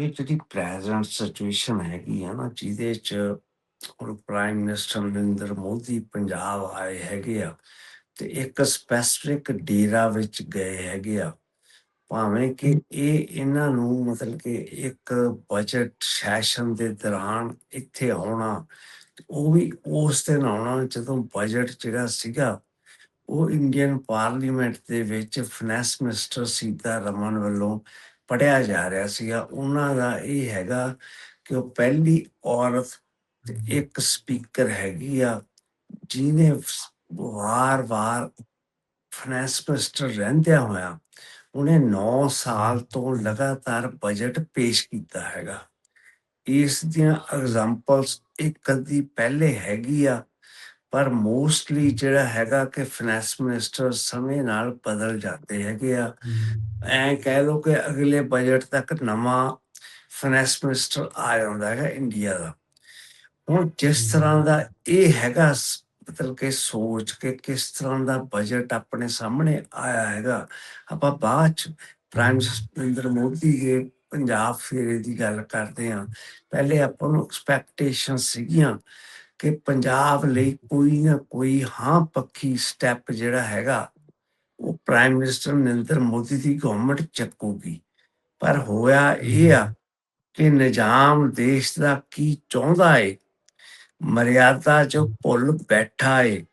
ਇਹ ਜਿਹੜੀ present situation ਹੈਗੀ ਆ ਨਾ, ਜਿਹਦੇ ਚ ਹੁਣ ਪ੍ਰਾਈਮ ਮਿਨਿਸਟਰ ਨਰਿੰਦਰ ਮੋਦੀ ਪੰਜਾਬ ਆਏ ਹੈਗੇ ਆ ਤੇ ਇੱਕ ਸਪੈਸਿਫਿਕ ਡੇਰਾ ਵਿੱਚ ਗਏ ਹੈਗੇ ਆ। ਭਾਵੇਂ ਕਿ ਇਹ ਇਹਨਾਂ ਨੂੰ ਮਤਲਬ ਕਿ ਇੱਕ ਬਜਟ ਸੈਸ਼ਨ ਦੇ ਦੌਰਾਨ ਇੱਥੇ ਆਉਣਾ ਉਹ ਵੀ ਉਸ ਦਿਨ ਆਉਣਾ ਜਦੋਂ ਬਜਟ ਜਿਹੜਾ ਸੀਗਾ, ਉਹ ਇੰਡੀਅਨ ਪਾਰਲੀਮੈਂਟ ਦੇ ਵਿੱਚ ਫਾਈਨੈਂਸ ਮਿਨਿਸਟਰ ਸੀਤਾ ਰਮਨ ਵੱਲੋਂ ਪੜਿਆ ਜਾ ਰਿਹਾ ਸੀਗਾ ਉਹਨਾਂ ਦਾ ਇਹ ਹੈਗਾ ਕਿ ਉਹ ਪਹਿਲੀ ਔਰਤ ਇੱਕ ਸਪੀਕਰ ਹੈਗੀ ਆ ਜਿਹਨੇ ਵਾਰ-ਵਾਰ ਫਾਈਨੈਂਸ ਮਿਨਿਸਟਰ ਰਹਿੰਦਿਆਂ ਹੋਇਆ ਉਹਨੇ 9 ਸਾਲ ਤੋਂ ਲਗਾਤਾਰ ਬਜਟ ਪੇਸ਼ ਕੀਤਾ ਹੈਗਾ। ਇਸ ਦੀਆਂ ਐਗਜ਼ਾਮਪਲਸ ਇੱਕ ਅੱਧੀ ਪਹਿਲੇ ਹੈਗੀ ਆ ਪਰ ਮੋਸਟਲੀ ਜਿਹੜਾ ਹੈਗਾ ਕਿ ਫਾਈਨੈਂਸ ਮਿਨਿਸਟਰ ਸਮੇਂ ਨਾਲ ਬਦਲ ਜਾਂਦੇ ਹੈਗੇ ਆ। ਐ ਕਹਿ ਲਓ ਕਿ ਅਗਲੇ ਬਜਟ ਤੱਕ ਨਵਾਂ ਫਾਈਨੈਂਸ ਮਿਨਿਸਟਰ ਆ ਜਾਂਦਾ ਹੈਗਾ ਇੰਡੀਆ ਦਾ। ਹੁਣ ਜਿਸ ਤਰ੍ਹਾਂ ਦਾ ਇਹ ਹੈਗਾ ਮਤਲਬ ਕਿ ਸੋਚ ਕੇ ਕਿਸ ਤਰ੍ਹਾਂ ਦਾ ਬਜਟ ਆਪਣੇ ਸਾਹਮਣੇ ਆਇਆ ਹੈਗਾ ਆਪਾਂ ਬਾਅਦ ਚ ਪ੍ਰਾਈਮ ਮਿਨਿਸਟਰ ਮੋਦੀ ਦੇ ਪੰਜਾਬ ਫੇਰੇ ਦੀ ਗੱਲ ਕਰਦੇ ਹਾਂ। ਪਹਿਲੇ ਆਪਾਂ ਨੂੰ ਐਕਸਪੈਕਟੇਸ਼ਨ ਸੀਗੀਆਂ। ਕਿ ਪੰਜਾਬ ਲਈ ਕੋਈ ਨਾ ਕੋਈ ਹਾਂ ਪੱਖੀ ਸਟੈਪ ਜਿਹੜਾ ਹੈਗਾ, ਉਹ ਪ੍ਰਾਈਮ ਮਿਨਿਸਟਰ ਨਰਿੰਦਰ ਮੋਦੀ ਦੀ ਗਵਰਨਮੈਂਟ ਚੱਕੂਗੀ। ਪਰ ਹੋਇਆ ਇਹ ਆ ਕਿ ਨਿਜ਼ਾਮ ਦੇਸ਼ ਦਾ ਕੀ ਚਾਹੁੰਦਾ ਏ? ਮਰਿਆਦਾ ਜੋ ਭੁੱਲ ਬੈਠਾ ਏ।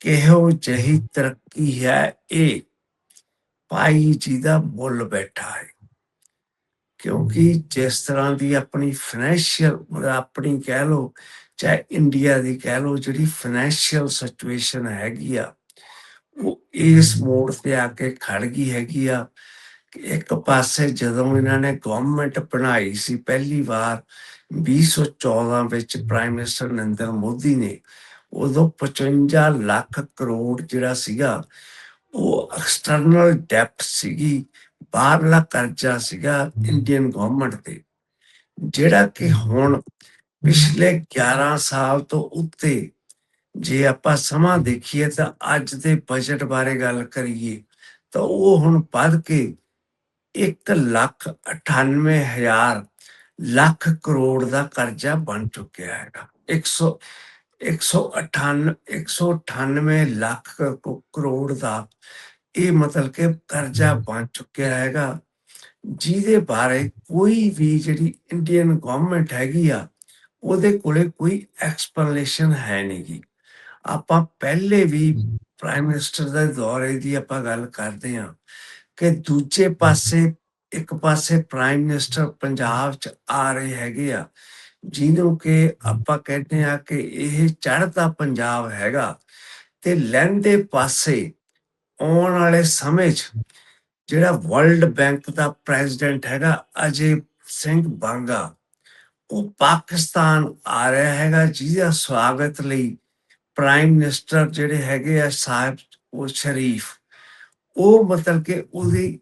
ਕਿਹੋ ਜਹੀ ਤਰੱਕੀ ਹੈ ਇਹ? ਭਾਈ ਜੀ ਦਾ ਮੁੱਲ ਬੈਠਾ ਏ। ਕਿਉਂਕਿ ਜਿਸ ਤਰ੍ਹਾਂ ਦੀ ਆਪਣੀ ਫਾਈਨੈਂਸ਼ੀਅਲ ਆਪਣੀ ਕਹਿ ਲੋ ਚਾਹੇ ਇੰਡੀਆ ਦੀ ਕਹਿ ਲੋ ਜਿਹੜੀ ਫਾਈਨੈਂਸ਼ੀਅਲ ਸਿਚੁਏਸ਼ਨ ਹੈਗੀ ਆ ਉਹ ਇਸ ਮੋੜ ਤੇ ਆ ਕੇ ਖੜ ਗਈ ਹੈਗੀ ਆ ਕਿ ਇੱਕ ਪਾਸੇ ਜਦੋਂ ਇਹਨਾਂ ਨੇ ਗਵਰਨਮੈਂਟ ਬਣਾਈ ਸੀ ਪਹਿਲੀ ਵਾਰ 2014 ਵਿੱਚ ਪ੍ਰਾਈਮ ਮਿਨਿਸਟਰ ਨਰਿੰਦਰ ਮੋਦੀ ਨੇ ਉਦੋਂ 55 ਲੱਖ ਕਰੋੜ ਜਿਹੜਾ ਸੀਗਾ ਉਹ ਐਕਸਟਰਨਲ ਡੈਪਟ ਸੀਗੀ ਬਾਹਰਲਾ ਕਰਜ਼ਾ ਸੀਗਾ ਇੰਡੀਅਨ ਗਵਰਨਮੈਂਟ ਤੇ ਜਿਹੜਾ ਕਿ ਹੁਣ ਪਿਛਲੇ 11 ਸਾਲ ਤੋਂ ਉੱਤੇ ਜੇ ਆਪਾਂ ਸਮਾਂ ਦੇਖੀਏ ਤਾਂ ਅੱਜ ਦੇ ਬਜਟ ਬਾਰੇ ਗੱਲ ਕਰੀਏ ਤਾਂ ਉਹ ਹੁਣ ਵੱਧ ਕੇ 1 ਲੱਖ 98 ਹਜ਼ਾਰ ਲੱਖ ਕਰੋੜ ਦਾ ਕਰਜ਼ਾ ਬਣ ਚੁੱਕਿਆ ਹੈਗਾ। 100 198 198 ਲੱਖ ਕਰੋੜ ਦਾ ਇਹ ਮਤਲਬ ਕਿ ਕਰਜ਼ਾ ਬਣ ਚੁੱਕਿਆ ਹੈਗਾ। ਜਿਹਦੇ ਬਾਰੇ ਕੋਈ ਵੀ ਜਿਹੜੀ ਇੰਡੀਅਨ ਗਵਰਨਮੈਂਟ ਹੈਗੀ ਆ ਉਹਦੇ ਕੋਲੇ ਕੋਈ ਐਕਸਪਲੇਨੇਸ਼ਨ ਹੈ ਨਹੀਂਗੀ ਆਪਾਂ ਪਹਿਲੇ ਵੀ ਪ੍ਰਾਈਮ ਮਿਨਿਸਟਰ ਦੇ ਦੌਰੇ ਦੀ ਆਪਾਂ ਗੱਲ ਕਰਦੇ ਹਾਂ ਕਿ ਦੂਜੇ ਪਾਸੇ ਇੱਕ ਪਾਸੇ ਪ੍ਰਾਈਮ ਮਿਨਿਸਟਰ ਪੰਜਾਬ ਚ ਆ ਰਹੇ ਹੈਗੇ ਆ ਜਿਹਨੂੰ ਕਿ ਆਪਾਂ ਕਹਿੰਦੇ ਆ ਕਿ ਇਹ ਚੜ੍ਹਦਾ ਪੰਜਾਬ ਹੈਗਾ ਤੇ ਲਹਿੰਦੇ ਪਾਸੇ ਆਉਣ ਵਾਲੇ ਸਮੇਂ 'ਚ ਜਿਹੜਾ ਵਰਲਡ ਬੈਂਕ ਦਾ ਪ੍ਰੈਜ਼ੀਡੈਂਟ ਹੈਗਾ ਅਜੇ ਸਿੰਘ ਬਾਂਗਾ ਉਹ ਪਾਕਿਸਤਾਨ ਆ ਰਿਹਾ ਹੈਗਾ ਜਿਹਦਾ ਸਵਾਗਤ ਲਈ ਪ੍ਰਾਈਮ ਮਿਨਿਸਟਰ ਜਿਹੜੇ ਹੈਗੇ ਆ ਸਾਹਿਬ ਉਹ ਸ਼ਰੀਫ। ਉਹ ਮਤਲਬ ਕਿ ਉਹਦੀ,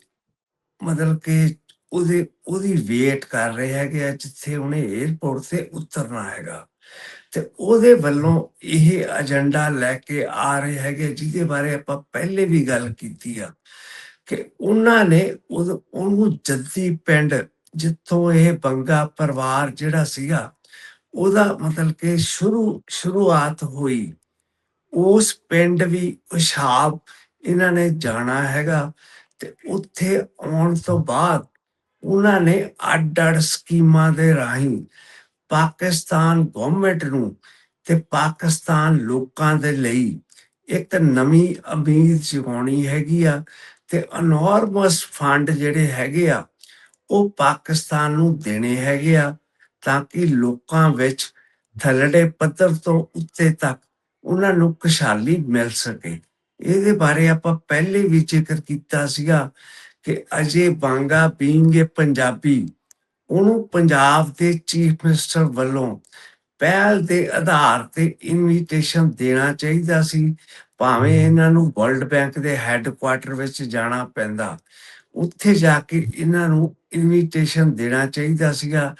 ਮਤਲਬ ਕਿ ਉਹਦੇ, ਉਹਦੀ ਵੇਟ ਕਰ ਰਹੇ ਹੈਗੇ ਆ ਜਿੱਥੇ ਉਹਨੇ 에어ਪੋਰਟ ਤੇ ਉਤਰਨਾ ਹੈਗਾ। ਤੇ ਉਹਦੇ ਵੱਲੋਂ ਇਹ ਏਜੰਡਾ ਲੈ ਕੇ ਆ ਰਹੇ ਹੈਗੇ ਜਿਹਦੇ ਬਾਰੇ ਆਪਾਂ ਪਹਿਲੇ ਵੀ ਗੱਲ ਕੀਤੀ ਆ ਕਿ ਉਹਨਾਂ ਨੇ ਉਹਨੂੰ ਜੱਦੀ ਪਿੰਡ ਜਿੱਥੋਂ ਇਹ ਬੰਗਾ ਪਰਿਵਾਰ ਜਿਹੜਾ ਸੀਗਾ, ਉਹਦਾ ਮਤਲਬ ਕਿ ਸ਼ੁਰੂ, ਸ਼ੁਰੂਆਤ ਹੋਈ। ਉਸ ਪਿੰਡ ਵੀ ਪਿਸ਼ਾਬ ਇਹਨਾਂ ਨੇ ਜਾਣਾ ਹੈਗਾ ਤੇ ਉੱਥੇ ਆਉਣ ਤੋਂ ਬਾਅਦ ਉਹਨਾਂ ਨੇ ਅੱਡ-ਅੱਡ ਸਕੀਮਾਂ ਦੇ ਰਾਹੀਂ ਪਾਕਿਸਤਾਨ ਗਵਰਨਮੈਂਟ ਨੂੰ ਤੇ ਪਾਕਿਸਤਾਨ ਲੋਕਾਂ ਦੇ ਲਈ ਇੱਕ ਨਵੀਂ ਉਮੀਦ ਜਗਾਉਣੀ ਹੈਗੀ ਆ ਤੇ ਅਨੋਰਮਸ ਫੰਡ ਜਿਹੜੇ ਹੈਗੇ ਆ ਉਹ ਪਾਕਿਸਤਾਨ ਨੂੰ ਦੇਣੇ ਹੈਗੇ ਆ ਤਾਂ ਕਿ ਲੋਕਾਂ ਵਿੱਚ ਥੱਲੜੇ ਪੱਧਰ ਤੋਂ ਉੱਤੇ ਤੱਕ ਉਹਨਾਂ ਨੂੰ ਖੁਸ਼ਹਾਲੀ ਮਿਲ ਸਕੇ। ਇਹਦੇ ਬਾਰੇ ਆਪਾਂ ਪਹਿਲੇ ਵੀ ਜ਼ਿਕਰ ਕੀਤਾ ਸੀਗਾ ਕਿ ਅਜੇ ਬਾਂਗਾ ਬੀਂਗ ਇਹ ਪੰਜਾਬੀ, ਉਹਨੂੰ ਪੰਜਾਬ ਦੇ ਚੀਫ ਮਿਨਿਸਟਰ ਵੱਲੋਂ ਪਹਿਲ ਦੇ ਆਧਾਰ ਤੇ ਇਨਵੀਟੇਸ਼ਨ ਦੇਣਾ ਚਾਹੀਦਾ ਸੀ, ਭਾਵੇਂ ਇਹਨਾਂ ਨੂੰ ਵਰਲਡ ਬੈਂਕ ਦੇ ਹੈੱਡਕੁਆਟਰ ਵਿੱਚ ਜਾਣਾ ਪੈਂਦਾ। ਉੱਥੇ ਜਾ ਕੇ ਇਹਨਾਂ ਨੂੰ ਇਨਵੀਟੇਸ਼ਨ ਦੇਣਾ ਚਾਹੀਦਾ ਸੀਗਾ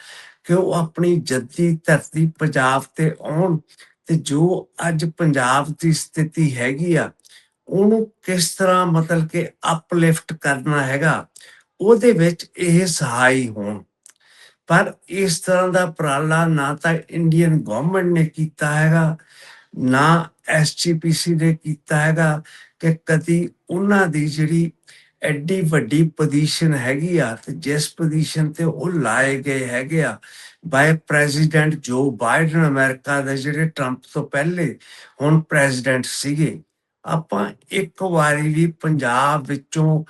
ਕਿ ਉਹ ਆਪਣੀ ਜੱਦੀ ਧਰਤੀ ਪੰਜਾਬ ਤੇ ਆਉਣ ਤੇ ਜੋ ਅੱਜ ਪੰਜਾਬ ਦੀ ਸਥਿਤੀ ਹੈਗੀ ਆ, ਉਹਨੂੰ ਕਿਸ ਤਰ੍ਹਾਂ ਮਤਲਬ ਕਿ ਅਪਲਿਫਟ ਕਰਨਾ ਹੈਗਾ, ਉਹਦੇ ਵਿੱਚ ਇਹ ਸਹਾਈ ਹੋਣ। ਪਰ ਇਸ ਤਰ੍ਹਾਂ ਦਾ ਉਪਰਾਲਾ ਨਾ ਤਾਂ ਇੰਡੀਅਨ ਗਵਰਨਮੈਂਟ ਨੇ ਕੀਤਾ ਹੈਗਾ, ਨਾ ਐਸਜੀਪੀਸੀ ਨੇ ਕੀਤਾ ਹੈਗਾ ਕਿ ਕਦੀ ਉਹਨਾਂ ਦੀ ਜਿਹੜੀ ਐਡੀ ਵੱਡੀ ਪੋਜੀਸ਼ਨ ਹੈਗੀ ਆ ਤੇ ਜਿਸ ਪੋਜੀਸ਼ਨ ਤੇ ਉਹ ਲਾਏ ਗਏ ਹੈਗੇ ਆ vice president Joe Biden America ਦੇ ਜਿਹੜੇ ਟਰੰਪ ਤੋਂ ਪਹਿਲੇ ਹੁਣ ਪ੍ਰੈਜ਼ੀਡੈਂਟ ਸੀਗੇ। ਆਪਾਂ ਇੱਕ ਵਾਰੀ ਵੀ ਪੰਜਾਬ ਵਿੱਚੋਂ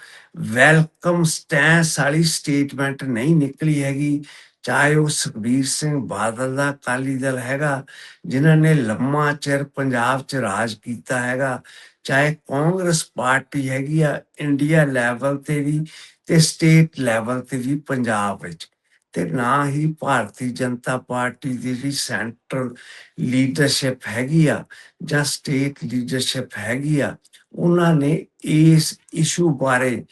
ਵੈਲਕਮ ਸਟੈਂਸ ਵਾਲੀ ਸਟੇਟਮੈਂਟ ਨਹੀਂ ਨਿਕਲੀ ਹੈਗੀ। ਚਾਹੇ ਉਹ ਸੁਖਬੀਰ ਸਿੰਘ ਬਾਦਲ ਦਾ ਅਕਾਲੀ ਦਲ ਹੈਗਾ, ਜਿਨ੍ਹਾਂ ਨੇ ਲੰਮਾ ਚਿਰ ਪੰਜਾਬ 'ਚ ਰਾਜ ਕੀਤਾ ਹੈਗਾ ਚਾਹੇ ਕਾਂਗਰਸ ਪਾਰਟੀ ਹੈਗੀ ਆ ਇੰਡੀਆ ਲੈਵਲ ਤੇ ਵੀ ਤੇ ਸਟੇਟ ਲੈਵਲ ਤੇ ਵੀ ਪੰਜਾਬ ਵਿੱਚ। ਤੇ ਨਾ ਹੀ ਭਾਰਤੀ ਜਨਤਾ ਪਾਰਟੀ ਦੀ ਜਿਹੜੀ ਸੈਂਟਰਲ ਲੀਡਰਸ਼ਿਪ ਹੈਗੀ ਆ ਜਾਂ ਸਟੇਟ ਲੀਡਰਸ਼ਿਪ ਹੈਗੀ ਆ, ਉਹਨਾਂ ਨੇ ਇਸ ਇਸ਼ੂ ਬਾਰੇ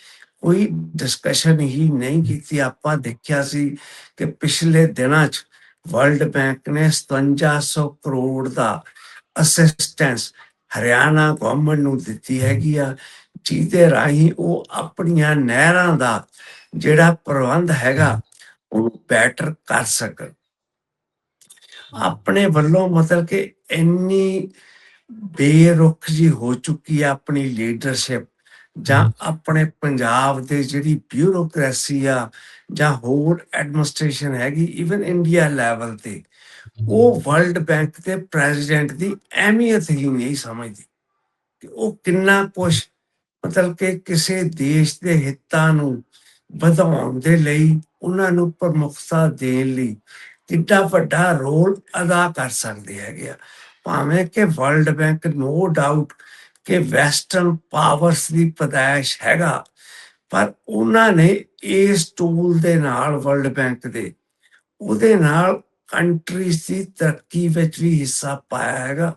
ਕੋਈ ਡਿਸਕਸ਼ਨ ਹੀ ਨਹੀਂ ਕੀਤੀ। ਆਪਾਂ ਦੇਖਿਆ ਸੀ ਕਿ ਪਿਛਲੇ ਦਿਨਾਂ 'ਚ ਵਰਲਡ ਬੈਂਕ ਨੇ 5700 ਕਰੋੜ ਦਾ ਅਸਿਸਟੈਂਸ ਹਰਿਆਣਾ ਗਵਰਨਮੈਂਟ ਨੂੰ ਦਿੱਤੀ ਹੈਗੀ ਆ ਜਿਹਦੇ ਰਾਹੀਂ ਉਹ ਆਪਣੀਆਂ ਨਹਿਰਾਂ ਦਾ ਜਿਹੜਾ ਪ੍ਰਬੰਧ ਹੈਗਾ ਉਹਨੂੰ ਬੈਟਰ ਕਰ ਸਕਣ। ਆਪਣੇ ਵੱਲੋਂ ਮਤਲਬ ਕਿ ਇੰਨੀ ਬੇਰੁਖ ਜੀ ਹੋ ਚੁੱਕੀ ਹੈ ਆਪਣੀ ਲੀਡਰਸ਼ਿਪ ਜਾਂ ਆਪਣੇ ਪੰਜਾਬ ਦੇ ਜਿਹੜੀ ਬਿਊਰੋਕ੍ਰੇਸੀ ਆ ਜਾਂ ਹੋਰ ਐਡਮਿਨਿਸਟ੍ਰੇਸ਼ਨ ਹੈਗੀ ਇਵਨ ਇੰਡੀਆ ਲੈਵਲ ਤੇ ਉਹ ਵਰਲਡ ਬੈਂਕ ਦੇ ਪ੍ਰੈਜ਼ੀਡੈਂਟ ਦੀ ਅਹਿਮੀਅਤ ਹੀ ਨਹੀਂ ਸਮਝਦੀ ਕਿ ਉਹ ਕਿੰਨਾ ਕੁਛ ਮਤਲਬ ਕਿ ਕਿਸੇ ਦੇਸ਼ ਦੇ ਹਿੱਤਾਂ ਨੂੰ ਵਧਾਉਣ ਦੇ ਲਈ ਉਹਨਾਂ ਨੂੰ ਪ੍ਰਮੁਖਤਾ ਦੇਣ ਲਈ ਕਿੰਨਾ ਵੱਡਾ ਰੋਲ ਅਦਾ ਕਰ ਸਕਦੇ ਹੈਗੇ ਆ। ਭਾਵੇਂ ਕਿ ਵਰਲਡ ਬੈਂਕ ਨੋ ਡਾਊਟ ਕਿ ਵੈਸਟਰਨ ਪਾਵਰਸ ਦੀ ਪਦਾਇਸ਼ ਹੈਗਾ, ਪਰ ਉਹਨਾਂ ਨੇ ਇਸ ਟੂਲ ਦੇ ਨਾਲ ਵਰਲਡ ਬੈਂਕ ਦੇ, ਉਹਦੇ ਨਾਲ ਕੰਟਰੀਜ਼ ਦੀ ਤਰੱਕੀ ਵਿੱਚ ਵੀ ਹਿੱਸਾ ਪਾਇਆ ਹੈਗਾ।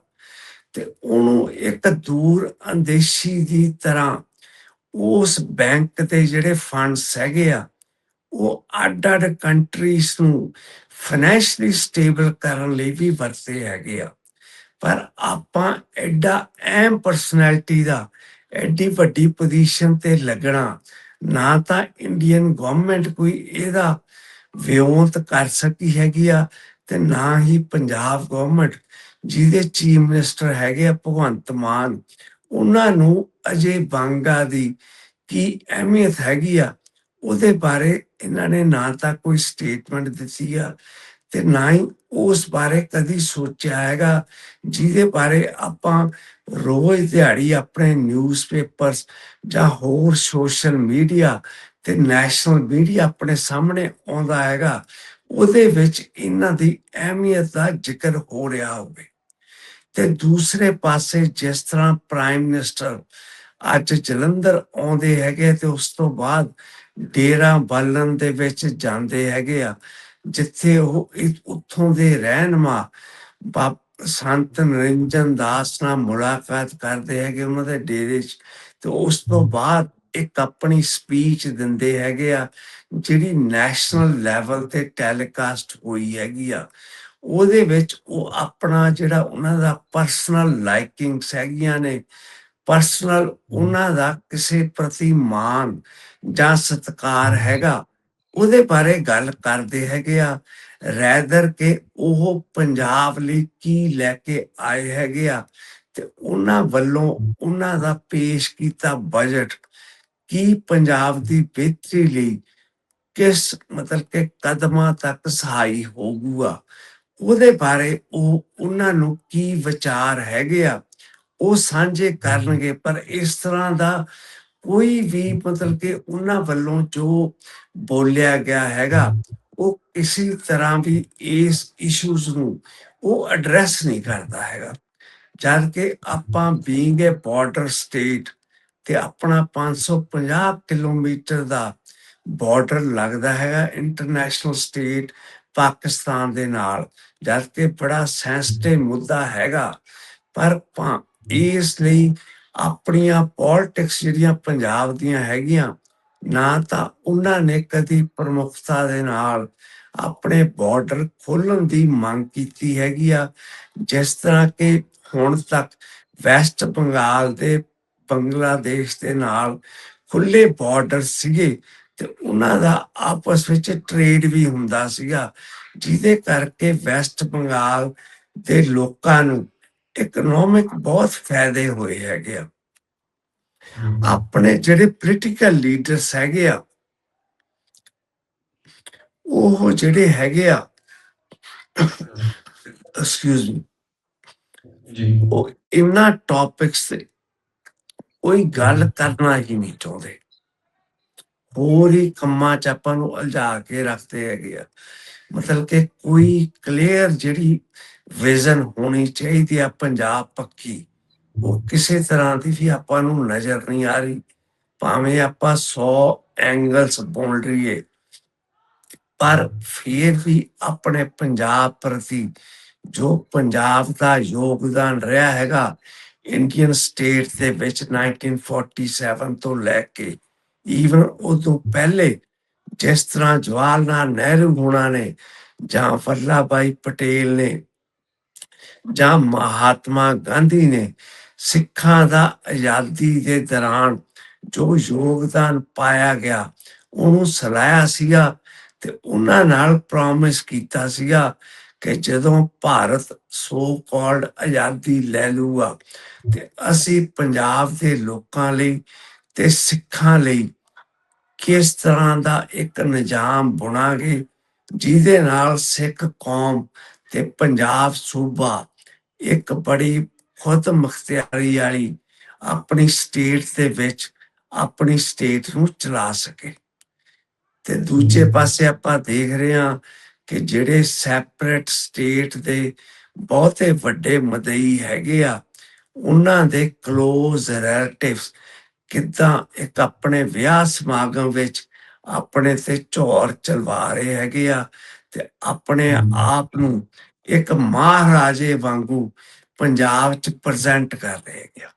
ਤੇ ਉਹਨੂੰ ਇੱਕ ਦੂਰ ਅੰਦੇਸ਼ੀ ਦੀ ਤਰ੍ਹਾਂ ਉਸ ਬੈਂਕ ਦੇ ਜਿਹੜੇ ਫੰਡਸ ਹੈਗੇ ਆ, ਉਹ ਅੱਡ-ਅੱਡ ਕੰਟਰੀਜ਼ ਨੂੰ ਫਾਈਨੈਂਸ਼ਲੀ ਸਟੇਬਲ ਕਰਨ ਲਈ ਵੀ ਵਰਤੇ ਹੈਗੇ ਆ। ਪਰ ਆਪਾਂ ਐਡਾ ਐਮ ਪਰਸਨੈਲਿਟੀ ਦਾ, ਐਡੀ ਵੱਡੀ ਪੋਜੀਸ਼ਨ ਤੇ ਲੱਗਣਾ, ਨਾ ਤਾਂ ਇੰਡੀਅਨ ਗਵਰਨਮੈਂਟ ਕੋਈ ਇਹਦਾ ਵਿਉਂਤ ਕਰ ਸਕੀ ਹੈਗੀ ਆ ਤੇ ਨਾ ਹੀ ਪੰਜਾਬ ਗਵਰਨਮੈਂਟ ਜਿਹਦੇ ਚੀਫ ਮਿਨਿਸਟਰ ਹੈਗੇ ਆ ਭਗਵੰਤ ਮਾਨ, ਉਹਨਾਂ ਨੂੰ ਅਜੇ ਬੰਗਾ ਦੀ ਕੀ ਅਹਿਮੀਅਤ ਹੈਗੀ ਆ, ਉਹਦੇ ਬਾਰੇ ਇਹਨਾਂ ਨੇ ਨਾ ਤਾਂ ਕੋਈ ਸਟੇਟਮੈਂਟ ਦਿੱਤੀ ਆ ਤੇ ਨਾ ਹੀ ਉਸ ਬਾਰੇ ਕਦੀ ਸੋਚਿਆ ਹੈਗਾ, ਜਿਹਦੇ ਬਾਰੇ ਆਪਾਂ ਰੋਜ਼ ਦਿਹਾੜੀ ਆਪਣੇ ਨਿਊਜ਼ਪੇਪਰਸ ਜਾਂ ਹੋਰ ਸੋਸ਼ਲ ਮੀਡੀਆ ਤੇ ਨੈਸ਼ਨਲ ਮੀਡੀਆ ਆਪਣੇ ਸਾਹਮਣੇ ਆਉਂਦਾ ਹੈਗਾ, ਉਹਦੇ ਵਿੱਚ ਇਹਨਾਂ ਦੀ ਅਹਿਮੀਅਤ ਦਾ ਜ਼ਿਕਰ ਹੋ ਰਿਹਾ ਹੋਵੇ। ਤੇ ਦੂਸਰੇ ਪਾਸੇ ਜਿਸ ਤਰ੍ਹਾਂ ਪ੍ਰਾਈਮ ਮਿਨਿਸਟਰ ਅੱਜ ਜਲੰਧਰ ਆਉਂਦੇ ਹੈਗੇ ਤੇ ਉਸ ਤੋਂ ਬਾਅਦ ਡੇਰਾ ਬਾਲਣ ਦੇ ਵਿੱਚ ਜਾਂਦੇ ਹੈਗੇ ਆ, ਜਿੱਥੇ ਉਹ ਉੱਥੋਂ ਦੇ ਰਹਿਨਮਾ ਬਾਪ ਸੰਤ ਨਿਰੰਜਨ ਦਾਸ ਨਾਲ ਮੁਲਾਕਾਤ ਕਰਦੇ ਹੈਗੇ ਉਹਨਾਂ ਦੇ ਡੇਰੇ 'ਚ। ਤੇ ਉਸ ਤੋਂ ਬਾਅਦ ਇੱਕ ਆਪਣੀ ਸਪੀਚ ਦਿੰਦੇ ਹੈਗੇ ਆ ਜਿਹੜੀ ਨੈਸ਼ਨਲ ਲੈਵਲ ਤੇ ਟੈਲੀਕਾਸਟ ਹੋਈ ਹੈਗੀ ਆ ਉਹਦੇ ਵਿੱਚ ਉਹ ਆਪਣਾ ਜਿਹੜਾ ਉਹਨਾਂ ਦਾ ਪਰਸਨਲ ਲਾਈਕਿੰਗਸ ਹੈਗੀਆਂ ਨੇ ਪਰਸਨਲ ਉਹਨਾਂ ਦਾ ਕਿਸੇ ਪ੍ਰਤੀ ਮਾਨ ਜਾਂ ਸਤਕਾਰ ਹੈਗਾ ਉਹਦੇ ਬਾਰੇ ਗੱਲ ਕਰਦੇ ਹੈਗੇ ਆ ਰੈਦਰ ਕਿ ਉਹ ਪੰਜਾਬ ਲਈ ਕੀ ਲੈ ਕੇ ਆਏ ਹੈਗੇ ਆ ਤੇ ਉਹਨਾਂ ਵੱਲੋਂ ਉਹਨਾਂ ਦਾ ਪੇਸ਼ ਕੀਤਾ ਬਜਟ ਕੀ ਪੰਜਾਬ ਦੀ ਬਿਹਤਰੀ ਲਈ ਕਿਸ ਮਤਲਬ ਕਿ ਕਦਮਾਂ ਤੱਕ ਸਹਾਈ ਹੋਊਗਾ? ਉਹਦੇ ਬਾਰੇ ਉਹ ਉਹਨਾਂ ਨੂੰ ਕੀ ਵਿਚਾਰ ਹੈਗੇ ਆ? ਉਹ ਸਾਂਝੇ ਕਰਨਗੇ, ਪਰ ਇਸ ਤਰ੍ਹਾਂ ਦਾ ਕੋਈ ਵੀ ਮਤਲਬ ਕਿ ਉਹਨਾਂ ਵੱਲੋਂ ਜੋ ਬੋਲਿਆ ਗਿਆ ਹੈਗਾ, ਉਹ ਕਿਸੇ ਤਰ੍ਹਾਂ ਵੀ ਇਸ ਇਸ਼ੂਜ਼ ਨੂੰ ਉਹ ਐਡਰੈਸ ਨਹੀਂ ਕਰਦਾ ਹੈਗਾ। ਜਦ ਕਿ ਆਪਾਂ ਬੀਇੰਗ ਅ ਬਾਰਡਰ ਸਟੇਟ ਤੇ ਆਪਣਾ 550 ਕਿਲੋਮੀਟਰ ਦਾ ਬਾਰਡਰ ਲੱਗਦਾ ਹੈਗਾ ਇੰਟਰਨੈਸ਼ਨਲ ਸਟੇਟ ਪਾਕਿਸਤਾਨ ਦੇ ਨਾਲ। ਜਦ ਕਿ ਬੜਾ ਸੈਂਸਿਟਿਵ ਮੁੱਦਾ ਹੈਗਾ, ਪਰ ਇਸ ਲਈ ਆਪਣੀਆਂ ਪੋਲਿਟਿਕਸ ਜਿਹੜੀਆਂ ਪੰਜਾਬ ਦੀਆਂ ਹੈਗੀਆਂ, ਨਾ ਤਾਂ ਉਹਨਾਂ ਨੇ ਕਦੀ ਪ੍ਰਮੁਖਤਾ ਦੇ ਨਾਲ ਆਪਣੇ ਬਾਰਡਰ ਖੋਲਣ ਦੀ ਮੰਗ ਕੀਤੀ ਹੈਗੀ ਆ। ਜਿਸ ਤਰ੍ਹਾਂ ਕਿ ਹੁਣ ਤੱਕ ਵੈਸਟ ਬੰਗਾਲ ਦੇ ਬੰਗਲਾਦੇਸ਼ ਦੇ ਨਾਲ ਖੁੱਲੇ ਬਾਰਡਰ ਸੀਗੇ ਤੇ ਉਹਨਾਂ ਦਾ ਆਪਸ ਵਿੱਚ ਟ੍ਰੇਡ ਵੀ ਹੁੰਦਾ ਸੀਗਾ ਜਿਹਦੇ ਕਰਕੇ ਵੈਸਟ ਬੰਗਾਲ ਦੇ ਲੋਕਾਂ ਨੂੰ ਇਕਨੋਮਿਕ ਬਹੁਤ ਫਾਇਦੇ ਹੋਏ ਹੈਗੇ ਆ। ਆਪਣੇ ਜਿਹੜੇ ਪੋਲੀਟੀਕਲ ਲੀਡਰਸ ਹੈਗੇ ਆ ਉਹ ਜਿਹੜੇ ਹੈਗੇ ਆ ਐਕਸਕਿਊਜ਼ ਮੀ ਜੀ। ਉਹ ਇਹਨਾਂ ਟੌਪਿਕਸ ਤੇ ਕੋਈ ਗੱਲ ਕਰਨਾ ਹੀ ਨਹੀਂ ਚਾਹੁੰਦੇ। ਹੋਰ ਹੀ ਕੰਮਾਂ ਚ ਆਪਾਂ ਨੂੰ ਉਲਝਾ ਕੇ ਰੱਖਦੇ ਹੈਗੇ ਆ। ਮਤਲਬ ਕਿ ਕੋਈ ਕਲੀਅਰ ਜਿਹੜੀ ਵਿਜ਼ਨ ਹੋਣੀ ਚਾਹੀਦੀ ਆ ਪੰਜਾਬ ਪੱਕੀ, ਉਹ ਕਿਸੇ ਤਰ੍ਹਾਂ ਦੀ ਵੀ ਆਪਾਂ ਨੂੰ ਨਜ਼ਰ ਨਹੀਂ ਆ ਰਹੀ। ਭਾਵੇਂ ਆਪਾਂ 100 ਐਂਗਲਸ ਬੋਲ ਰਹੀਏ, ਪਰ ਫਿਰ ਵੀ ਆਪਣੇ ਪੰਜਾਬ ਪ੍ਰਤੀ ਜੋ ਪੰਜਾਬ ਦਾ ਯੋਗਦਾਨ ਰਿਹਾ ਹੈਗਾ ਇੰਡੀਅਨ ਸਟੇਟ ਦੇ ਵਿੱਚ 1947 ਤੋਂ ਲੈ ਕੇ ਈਵਨ ਉਦੋਂ ਪਹਿਲੇ ਜਿਸ ਤਰ੍ਹਾਂ ਜਵਾਹਰ ਲਾਲ ਨਹਿਰੂ ਹੋਣਾ ਨੇ ਜਾਂ ਵੱਲਾ ਭਾਈ ਪਟੇਲ ਨੇ ਜਾਂ ਮਹਾਤਮਾ ਗਾਂਧੀ ਨੇ ਸਿੱਖਾਂ ਦਾ ਆਜ਼ਾਦੀ ਦੇ ਦੌਰਾਨ ਜੋ ਯੋਗਦਾਨ ਪਾਇਆ ਗਿਆ, ਉਹਨੂੰ ਸਲਾਇਆ ਸੀਗਾ ਤੇ ਉਹਨਾਂ ਨਾਲ ਪ੍ਰੋਮਿਸ ਕੀਤਾ ਸੀਗਾ ਕਿ ਜਦੋਂ ਭਾਰਤ ਸੋ ਕਾਲਡ ਆਜ਼ਾਦੀ ਲੈ ਲੂਗਾ ਤੇ ਅਸੀਂ ਪੰਜਾਬ ਦੇ ਲੋਕਾਂ ਲਈ ਤੇ ਸਿੱਖਾਂ ਲਈ ਕਿਸ ਤਰ੍ਹਾਂ ਦਾ ਇੱਕ ਨਿਜ਼ਾਮ ਬਣਾਗੇ ਜਿਹਦੇ ਨਾਲ ਸਿੱਖ ਕੌਮ ਤੇ ਪੰਜਾਬ ਸੂਬਾ ਇੱਕ ਬੜੀ ਖੁਦ ਮੁਖਤਿਆਰੀ ਵਾਲੀ ਆਪਣੀ ਸਟੇਟ ਦੇ ਵਿੱਚ ਆਪਣੀ ਸਟੇਟ ਨੂੰ ਚਲਾ ਸਕੇ। ਤੇ ਦੂਜੇ ਪਾਸੇ ਆਪਾਂ ਦੇਖ ਰਹੇ ਹਾਂ ਕਿ ਜਿਹੜੇ ਸੈਪਰੇਟ ਸਟੇਟ ਦੇ ਬਹੁਤੇ ਵੱਡੇ ਮਦਈ ਹੈਗੇ ਆ ਉਹਨਾਂ ਦੇ ক্লোਜ਼ ਰਿਲੇਟਿਵਸ ਕਿੱਦਾਂ ਇੱਕ ਆਪਣੇ ਵਿਆਹ ਸਮਾਗਮ ਵਿੱਚ ਆਪਣੇ ਤੇ ਝੋਰ ਚਲਵਾ ਰਹੇ ਹੈਗੇ ਆ ਤੇ ਆਪਣੇ ਆਪ ਨੂੰ ਇੱਕ ਮਹਾਰਾਜੇ ਵਾਂਗੂ ਪੰਜਾਬ ਚ ਪ੍ਰੈਜ਼ੈਂਟ ਕਰ ਰਹੇ ਹੈਗੇ ਆ।